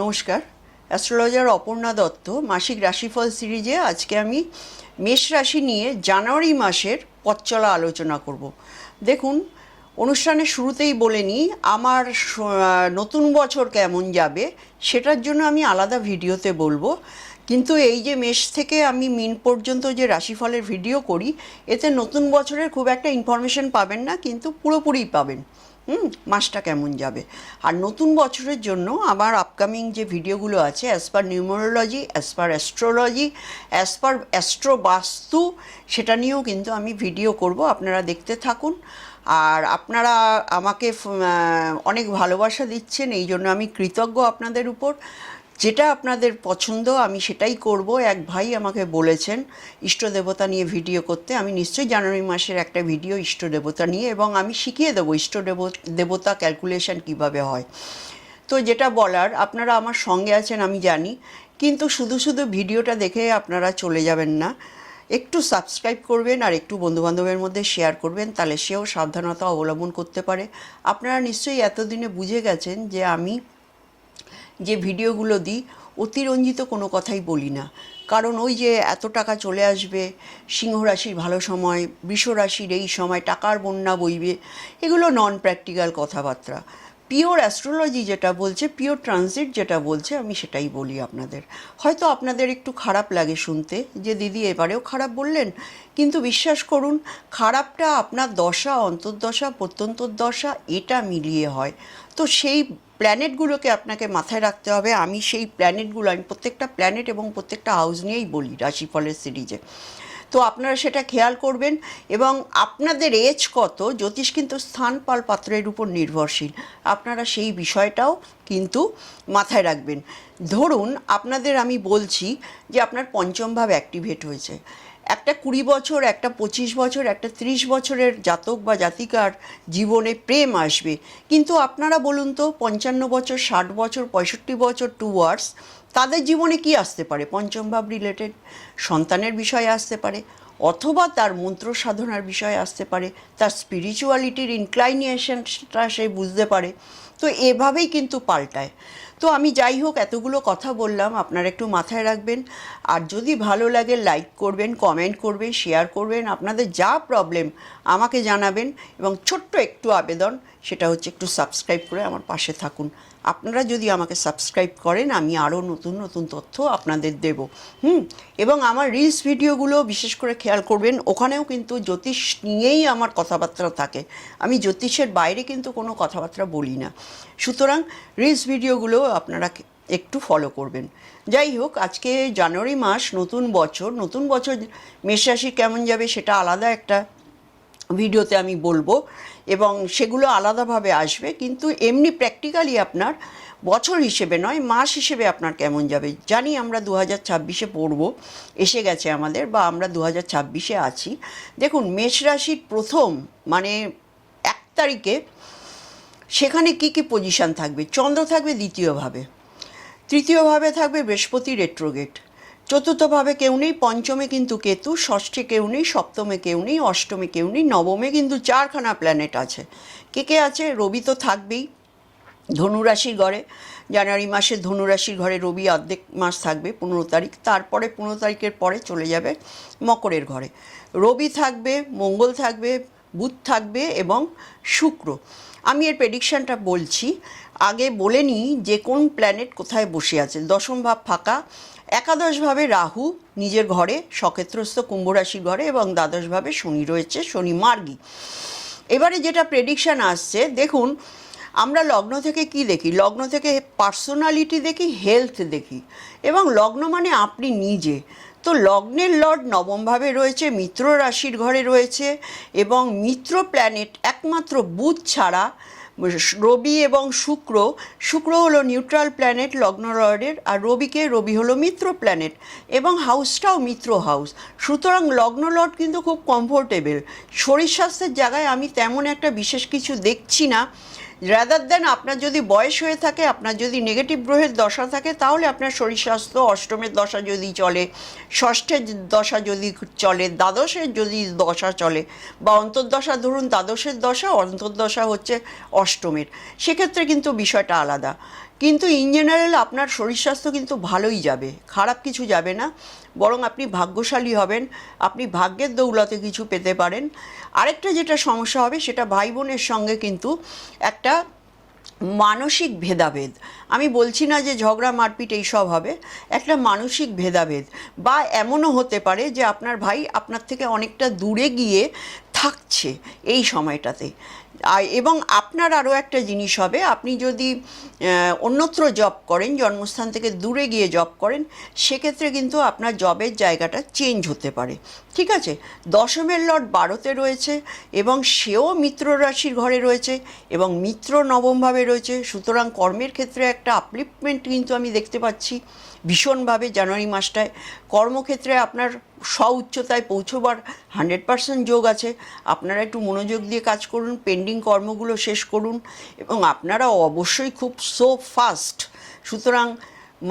নমস্কার। অ্যাস্ট্রোলজার অপর্ণা দত্ত, মাসিক রাশিফল সিরিজে আজকে আমি মেষ রাশি নিয়ে জানুয়ারি মাসের পথচলা আলোচনা করব। দেখুন, অনুষ্ঠানের শুরুতেই বলে নিই, আমার নতুন বছর কেমন যাবে সেটার জন্য আমি আলাদা ভিডিওতে বলব। কিন্তু এই যে মেষ থেকে আমি মিন পর্যন্ত যে রাশিফলের ভিডিও করি, এতে নতুন বছরের খুব একটা ইনফরমেশন পাবেন না, কিন্তু পুরোপুরি পাবেন। হুম, মাসটা কেমন যাবে। আর নতুন বছরের জন্য আমার আপকামিং যে ভিডিওগুলো আছে as per numerology as per astrology as per astro vastu সেটা নিয়েও কিন্তু আমি ভিডিও করব, আপনারা দেখতে থাকুন। আর আপনারা আমাকে অনেক ভালোবাসা দিচ্ছেন, এই জন্য আমি কৃতজ্ঞ আপনাদের উপর। যেটা আপনাদের পছন্দ, আমি সেটাই করব। এক ভাই আমাকে বলেছেন, ইষ্ট দেবতা নিয়ে ভিডিও করতে। আমি নিশ্চয়ই জানুয়ারি মাসের একটা ভিডিও ইষ্ট দেবতা নিয়ে, এবং আমি শিখিয়ে দেবো ইষ্ট দেব- দেবতা ক্যালকুলেশন কীভাবে হয়। তো যেটা বলার, আপনারা আমার সঙ্গে আছেন, আমি জানি, কিন্তু শুধু শুধু ভিডিওটা দেখে আপনারা চলে যাবেন না। একটু সাবস্ক্রাইব করবেন আর একটু বন্ধুবান্ধবের মধ্যে শেয়ার করবেন, তাহলে সেও সাবধানতা অবলম্বন করতে পারে। আপনারা নিশ্চয়ই এতদিনে বুঝে গেছেন যে আমি যে ভিডিওগুলো দিই, অতিরঞ্জিত কোনো কথাই বলি না। কারণ ওই যে এত টাকা চলে আসবে, সিংহ রাশির ভালো সময়, বৃষ রাশির এই সময়, টাকার বন্যা বইবে, এগুলো নন প্র্যাকটিক্যাল কথাবার্তা। পিওর অ্যাস্ট্রোলজি যেটা বলছে পিওর ট্রানজিট যেটা বলছে, আমি সেটাই বলি আপনাদের। হয়তো আপনাদের একটু খারাপ লাগে শুনতে, যে দিদি এবারেও খারাপ বললেন, কিন্তু বিশ্বাস করুন, খারাপটা আপনার দশা, অন্তর্দশা প্রত্যন্তর দশা এটা মিলিয়ে হয়। তো সেই প্ল্যানেটগুলোকে আপনাকে মাথায় রাখতে হবে। আমি সেই প্ল্যানেটগুলো আমি প্রত্যেকটা প্ল্যানেট এবং প্রত্যেকটা হাউস নিয়েই বলি রাশিফলের সিরিজে তো আপনারা সেটা খেয়াল করবেন এবং আপনাদের এজ কত? জ্যোতিষ কিন্তু স্থান পাল পাত্রের উপর নির্ভরশীল। আপনারা সেই বিষয়টাও কিন্তু মাথায় রাখবেন। ধরুন আপনাদের আমি বলছি যে আপনার পঞ্চম ভাব অ্যাক্টিভেট হয়েছে। একটা কুড়ি বছর, একটা পঁচিশ বছর, একটা ত্রিশ বছরের জাতক বা জাতিকার জীবনে প্রেম আসবে। কিন্তু আপনারা বলুন তো, পঞ্চান্ন বছর, ষাট বছর, পঁয়ষট্টি বছর টু ওয়ার্ডস তাদের জীবনে কি আসতে পারে? পঞ্চম ভাব রিলেটেড সন্তানের বিষয় আসতে পারে, অথবা তার মন্ত্র সাধনার বিষয় আসতে পারে, তার স্পিরিচুয়ালিটির ইনক্লাইনেশনটা সে বুঝতে পারে। তো এভাবেই কিন্তু পাল্টায়। তো আমি যাই হোক, এতগুলো কথা বললাম, আপনারা একটু মাথায় রাখবেন। আর যদি ভালো লাগে লাইক করবেন কমেন্ট করবেন শেয়ার করবেন। আপনাদের যা প্রবলেম আমাকে জানাবেন। এবং ছোট্ট একটু আবেদন, সেটা হচ্ছে একটু সাবস্ক্রাইব করে আমার পাশে থাকুন। আপনারা যদি আমাকে সাবস্ক্রাইব করেন, আমি আরও নতুন নতুন তথ্য আপনাদের দেব। হুম? এবং আমার রিলস ভিডিওগুলো বিশেষ করে খেয়াল করবেন, ওখানেও কিন্তু জ্যোতিষ নিয়েই আমার কথাবার্তা থাকে। আমি জ্যোতিষের বাইরে কিন্তু কোনো কথাবার্তা বলি না। সুতরাং রিলস ভিডিওগুলো আপনারা একটু ফলো করবেন। যাই হোক, আজকে জানুয়ারি মাস, নতুন বছর নতুন বছর মেষরাশি কেমন যাবে সেটা আলাদা একটা ভিডিওতে আমি বলব এবং সেগুলো আলাদাভাবে আসবে, কিন্তু এমনি প্র্যাকটিক্যালি আপনার বছর হিসেবে নয়, মাস হিসেবে আপনার কেমন যাবে, জানি আমরা দু হাজার ছাব্বিশে পড়ব, এসে গেছে আমাদের বা আমরা দু হাজার ছাব্বিশে আছি। দেখুন, মেষ রাশির প্রথম মানে এক তারিখে সেখানে কি কি পজিশন থাকবে? চন্দ্র থাকবে দ্বিতীয়ভাবে তৃতীয়ভাবে থাকবে বৃহস্পতি রেট্রোগেট চতুর্থভাবে কেউ নেই, পঞ্চমে কিন্তু কেতু, ষষ্ঠে কেউ নেই, সপ্তমে কেউ নেই, অষ্টমে কেউ নেই, নবমে কিন্তু চারখানা প্ল্যানেট আছে। কে কে আছে? রবি তো থাকবেই। ধনুরাশির ঘরে, জানুয়ারি মাসে ধনুরাশির ঘরে রবি অর্ধেক মাস থাকবে, পনেরো তারিখ। তারপরে পনেরো তারিখের পরে চলে যাবে মকরের ঘরে। রবি থাকবে, মঙ্গল থাকবে, বুধ থাকবে এবং শুক্র। আমি এর প্রেডিকশানটা বলছি। আগে বলে নিই যে কোন প্ল্যানেট কোথায় বসে আছে। দশম ভাব ফাঁকা। একাদশভাবে রাহু নিজের ঘরে, সক্ষেত্রস্থ কুম্ভ রাশির ঘরে এবং দ্বাদশভাবে শনি রয়েছে, শনি মার্গী। এবারে যেটা প্রেডিকশান আসছে, দেখুন, আমরা লগ্ন থেকে কি দেখি? লগ্ন থেকে পার্সোনালিটি দেখি হেলথ দেখি। এবং লগ্ন মানে আপনি নিজে। তো লগ্নের লর্ড নবমভাবে রয়েছে, মিত্র রাশির ঘরে রয়েছে এবং মিত্র প্ল্যানেট একমাত্র বুধ ছাড়া রবি এবং শুক্র। শুক্র হলো নিউট্রাল প্ল্যানেট লগ্ন লর্ডের আর রবিকে, রবি হলো মিত্র প্ল্যানেট এবং হাউসটাও মিত্র হাউস সুতরাং লগ্ন লর্ড কিন্তু খুব কমফোর্টেবল শরীর স্বাস্থ্যের জায়গায় আমি তেমন একটা বিশেষ কিছু দেখছি না। রাদার দেন আপনার যদি বয়স হয়ে থাকে, আপনার যদি নেগেটিভ গ্রহের দশা থাকে, তাহলে আপনার শরীর স্বাস্থ্য অষ্টমের দশা যদি চলে, ষষ্ঠের দশা যদি চলে, দ্বাদশের যদি দশা চলে, বা অন্তর্দশা ধরুন, দ্বাদশের দশা, অন্তর্দশা হচ্ছে অষ্টমের। সেক্ষেত্রে কিন্তু বিষয়টা আলাদা। কিন্তু ইন জেনারেল আপনার শরীর স্বাস্থ্য কিন্তু ভালোই যাবে, খারাপ কিছু যাবে না। বরং আপনি ভাগ্যশালী হবেন, আপনি ভাগ্যের দৌলতে কিছু পেতে পারেন। আরেকটা যেটা সমস্যা হবে সেটা ভাই বোনের সঙ্গে কিন্তু একটা মানসিক ভেদাভেদ। আমি বলছি না যে ঝগড়া, মারপিট এইসব হবে, একটা মানসিক ভেদাভেদ। বা এমনও হতে পারে যে আপনার ভাই আপনার থেকে অনেকটা দূরে গিয়ে থাকছে এই সময়টাতে। এবং আপনার আরও একটা জিনিস হবে, আপনি যদি অন্যত্র জব করেন, জন্মস্থান থেকে দূরে গিয়ে জব করেন, সেক্ষেত্রে কিন্তু আপনার জবের জায়গাটা চেঞ্জ হতে পারে। ঠিক আছে? দশমের লট বারোতে রয়েছে এবং সেও মিত্র রাশির ঘরে রয়েছে এবং মিত্র নবমভাবে রয়েছে। সুতরাং কর্মের ক্ষেত্রে একটা আপলিফমেন্ট কিন্তু আমি দেখতে পাচ্ছি। ভীষণভাবে জানুয়ারি মাসটায়। কর্মক্ষেত্রে আপনার স্ব উচ্চতায় পৌঁছবার হান্ড্রেড পার্সেন্ট যোগ আছে। আপনারা একটু মনোযোগ দিয়ে কাজ করুন, পেন্ডিং কর্মগুলো শেষ করুন এবং আপনারা অবশ্যই খুব সো ফাস্ট সুতরাং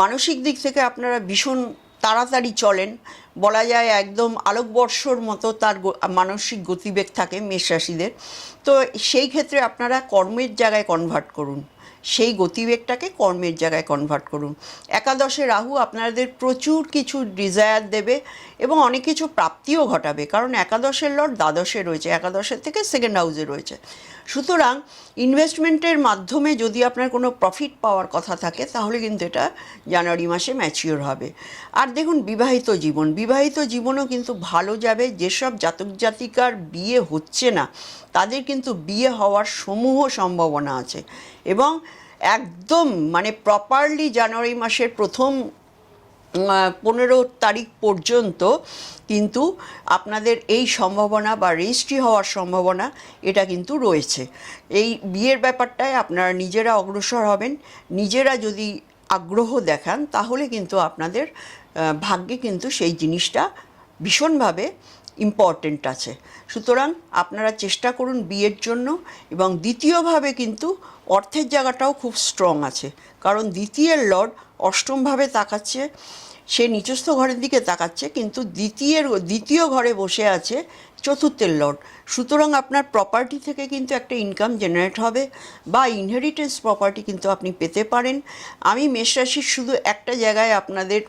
মানসিক দিক থেকে আপনারা ভীষণ তাড়াতাড়ি চলেন। বলা যায় একদম আলোকবর্ষর মতো তার মানসিক গতিবেগ থাকে মেষ রাশিদের। তো সেই ক্ষেত্রে আপনারা কর্মের জায়গায় কনভার্ট করুন। সেই গতিবেগটাকে কর্মের জায়গায় কনভার্ট করুন। একাদশে রাহু আপনাদের প্রচুর কিছু ডিজায়ার দেবে এবং অনেক কিছু প্রাপ্তিও ঘটাবে, কারণ একাদশের লট দ্বাদশে রয়েছে একাদশের থেকে সেকেন্ড হাউসে রয়েছে। সুতরাং ইনভেস্টমেন্টের মাধ্যমে যদি আপনার কোনো প্রফিট পাওয়ার কথা থাকে, তাহলে কিন্তু এটা জানুয়ারি মাসে ম্যাচিওর হবে। আর দেখুন, বিবাহিত জীবন, বিবাহিত জীবনও কিন্তু ভালো যাবে, যেসব জাতক জাতিকার বিয়ে হচ্ছে না, তাদের কিন্তু বিয়ে হওয়ার সমূহ সম্ভাবনা আছে। এবং একদম মানে প্রপারলি জানুয়ারি মাসের প্রথম পনেরো তারিখ পর্যন্ত কিন্তু আপনাদের এই সম্ভাবনা বা রেজিস্ট্রি হওয়ার সম্ভাবনা এটা কিন্তু রয়েছে। এই বিয়ের ব্যাপারটায় আপনারা নিজেরা অগ্রসর হবেন, নিজেরা যদি আগ্রহ দেখান তাহলে কিন্তু আপনাদের ভাগ্যে কিন্তু সেই জিনিসটা ভীষণভাবে ইম্পর্টেন্ট আছে। সুতরাং আপনারা চেষ্টা করুন বিয়ের জন্য এবং দ্বিতীয়ভাবে কিন্তু অর্থের জায়গাটাও খুব স্ট্রং আছে। কারণ দ্বিতীয়ের লর্ড অষ্টমভাবে তাকাচ্ছে, সে নিচস্থ ঘরের দিকে তাকাচ্ছে, কিন্তু দ্বিতীয়ের, দ্বিতীয় ঘরে বসে আছে চতুর্থের লর্ড। সুতরাং আপনার প্রপার্টি থেকে কিন্তু একটা ইনকাম জেনারেট হবে বা ইনহেরিটেন্স প্রপার্টি কিন্তু আপনি পেতে পারেন। আমি মেষ রাশির শুধু একটা জায়গায় আপনাদের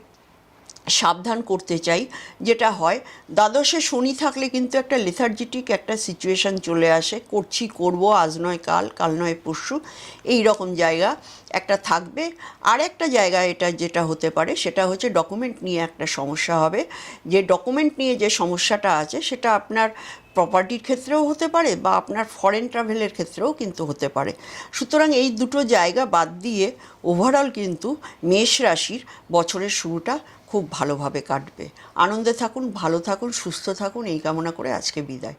সাবধান করতে চাই, যেটা হয়, দ্বাদশে শনি থাকলে কিন্তু একটা লেথার্জিটিক একটা সিচুয়েশন চলে আসে, করছি, করব, আজ নয় কাল কাল নয় পরশু, এই রকম জায়গা একটা থাকবে। আর একটা জায়গা এটা যেটা হতে পারে, সেটা হচ্ছে ডকুমেন্ট নিয়ে একটা সমস্যা হবে। যে ডকুমেন্ট নিয়ে যে সমস্যাটা আছে, সেটা আপনার প্রপার্টির ক্ষেত্রেও হতে পারে বা আপনার ফরেন ট্রাভেলের ক্ষেত্রেও কিন্তু হতে পারে। সুতরাং এই দুটো জায়গা বাদ দিয়ে ওভারঅল কিন্তু মেষ রাশির বছরের শুরুটা খুব ভালোভাবে কাটবে। আনন্দে থাকুন ভালো থাকুন সুস্থ থাকুন এই কামনা করে আজকে বিদায়।